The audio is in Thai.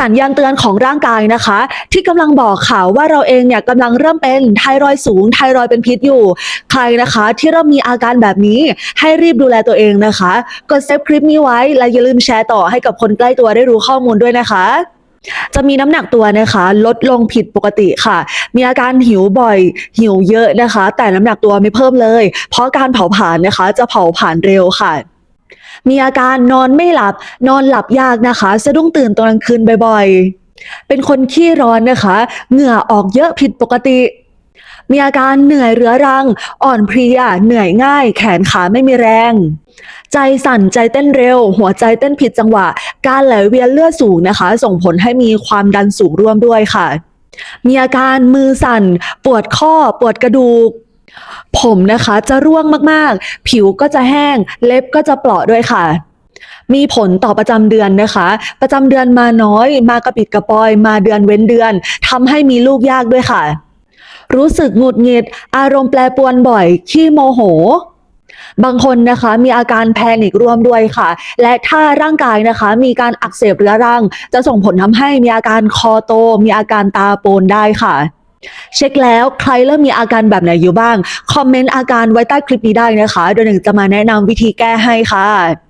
สัญญาณเตือนของร่างกายนะคะ ที่กำลังบอกค่ะว่าเราเองเนี่ยกำลังเริ่มเป็นไทรอยด์สูงไทรอยด์เป็นพิษอยู่ ใครนะคะ ที่เริ่มมีอาการแบบนี้ให้รีบดูแลตัวเองนะคะ กดเซฟคลิปนี้ไว้และอย่าลืมแชร์ต่อให้กับคนใกล้ตัวได้รู้ข้อมูลด้วยนะคะจะมีน้ำหนักตัวนะคะ ลดลงผิดปกติค่ะ มีอาการหิวบ่อย หิวเยอะนะคะ แต่น้ำหนักตัวไม่เพิ่มเลย เพราะการเผาผลาญนะคะ จะเผาผลาญเร็วค่ะ มีอาการนอนไม่หลับ นอนหลับยากนะคะ สะดุ้งตื่นตอนกลางคืนบ่อยๆ เป็นคนขี้ร้อนนะคะ เหงื่อออกเยอะผิดปกติ มีอาการเหนื่อยเรื้อรัง อ่อนเพลีย เหนื่อยง่าย แขนขาไม่มีแรง ใจสั่นใจเต้นเร็ว หัวใจเต้นผิดจังหวะ การไหลเวียนเลือดสูงนะคะ ส่งผลให้มีความดันสูงร่วมด้วยค่ะ มีอาการมือสั่น ปวดข้อ ปวดกระดูก ผมนะคะจะร่วงมากๆ ผิวก็จะแห้ง เล็บก็จะเปราะด้วยค่ะ มีผลต่อประจำเดือนนะคะ ประจำเดือนมาน้อย มากระปิดกระปอย มาเดือนเว้นเดือนทำให้มีลูกยากด้วยค่ะ รู้สึกหงุดหงิด อารมณ์แปรปรวนบ่อย ขี้โมโห บางคนนะคะมีอาการแพนิคร่วมด้วยค่ะ และถ้าร่างกายนะคะ มีการอักเสบเรื้อรัง จะส่งผลทำให้มีอาการคอโต มีอาการตาโปนได้ค่ะ เช็คแล้วใครเริ่มมีอาการแบบไหนอยู่บ้าง คอมเมนต์อาการไว้ใต้คลิปนี้ได้นะคะ โดยหนึ่งจะมาแนะนำวิธีแก้ให้ค่ะ